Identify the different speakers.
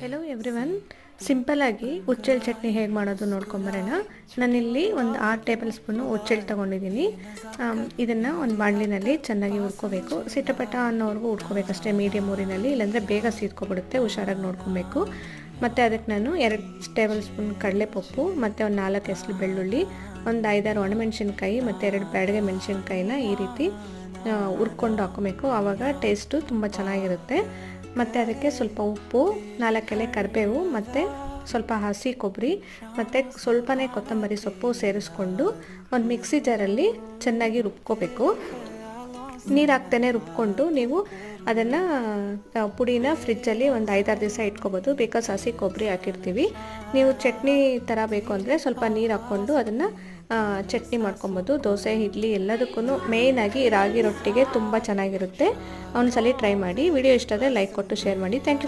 Speaker 1: Hello everyone ಸಿಂಪಲ್ಲಾಗಿ ಉಚ್ಚಲ್ ಚಟ್ನಿ ಹೇಗೆ ಮಾಡೋದು ನೋಡ್ಕೊಂಬರೋಣ ನಾನಿಲ್ಲಿ ಒಂದು ಆರು ಟೇಬಲ್ ಸ್ಪೂನು ಉಚ್ಚಲ್ ತೊಗೊಂಡಿದ್ದೀನಿ. ಇದನ್ನು ಒಂದು ಬಾಣಲಿನಲ್ಲಿ ಚೆನ್ನಾಗಿ ಹುರ್ಕೋಬೇಕು. ಸಿಟ್ಟಪಟ್ಟ ಅನ್ನೋವರೆಗೂ ಹುರ್ಕೋಬೇಕಷ್ಟೇ ಮೀಡಿಯಮ್ ಊರಿನಲ್ಲಿ ಇಲ್ಲಾಂದರೆ ಬೇಗ ಸೀದ್ಕೊಬಿಡುತ್ತೆ ಹುಷಾರಾಗಿ ನೋಡ್ಕೊಬೇಕು. ಮತ್ತು ಅದಕ್ಕೆ ನಾನು ಎರಡು ಟೇಬಲ್ ಸ್ಪೂನ್ ಕಡಲೆಪಪ್ಪು ಮತ್ತು ಒಂದು ನಾಲ್ಕು ಎಸ್ಲು ಬೆಳ್ಳುಳ್ಳಿ ಒಂದು ಐದಾರು ಒಣಮೆಣ್ಸಿನ್ಕಾಯಿ ಮತ್ತು ಎರಡು ಬ್ಯಾಡಗೆ ಮೆಣಸಿನ್ಕಾಯಿನ ಈ ರೀತಿ ಹುರ್ಕೊಂಡು ಹಾಕ್ಕೊಬೇಕು. ಆವಾಗ ಟೇಸ್ಟು ತುಂಬ ಚೆನ್ನಾಗಿರುತ್ತೆ. ಮತ್ತು ಅದಕ್ಕೆ ಸ್ವಲ್ಪ ಉಪ್ಪು ನಾಲ್ಕೆಲೆ ಕರಿಬೇವು ಮತ್ತು ಸ್ವಲ್ಪ ಹಸಿ ಕೊಬ್ಬರಿ ಮತ್ತು ಸ್ವಲ್ಪನೇ ಕೊತ್ತಂಬರಿ ಸೊಪ್ಪು ಸೇರಿಸ್ಕೊಂಡು ಒಂದು ಮಿಕ್ಸಿ ಜಾರಲ್ಲಿ ಚೆನ್ನಾಗಿ ರುಬ್ಕೋಬೇಕು. ನೀರು ಹಾಕ್ತೇನೆ ರುಬ್ಕೊಂಡು ನೀವು ಅದನ್ನು ಪುಡಿನ ಫ್ರಿಜ್ಜಲ್ಲಿ ಒಂದು ಐದಾರು ದಿವಸ ಇಟ್ಕೋಬೋದು. ಬೇಕಾದ್ರೆ ಹಸಿ ಕೊಬ್ಬರಿ ಹಾಕಿರ್ತೀವಿ. ನೀವು ಚಟ್ನಿ ಥರ ಬೇಕು ಅಂದರೆ ಸ್ವಲ್ಪ ನೀರು ಹಾಕ್ಕೊಂಡು ಅದನ್ನು ಚಟ್ನಿ ಮಾಡ್ಕೊಬೋದು. ದೋಸೆ, ಇಡ್ಲಿ ಎಲ್ಲದಕ್ಕೂ ಮೇಯ್ನಾಗಿ ರಾಗಿ ರೊಟ್ಟಿಗೆ ತುಂಬ ಚೆನ್ನಾಗಿರುತ್ತೆ. ಒಂದ್ಸಲಿ ಟ್ರೈ ಮಾಡಿ. ವಿಡಿಯೋ ಇಷ್ಟ ಆದರೆ ಲೈಕ್ ಕೊಟ್ಟು ಶೇರ್ ಮಾಡಿ. Thank you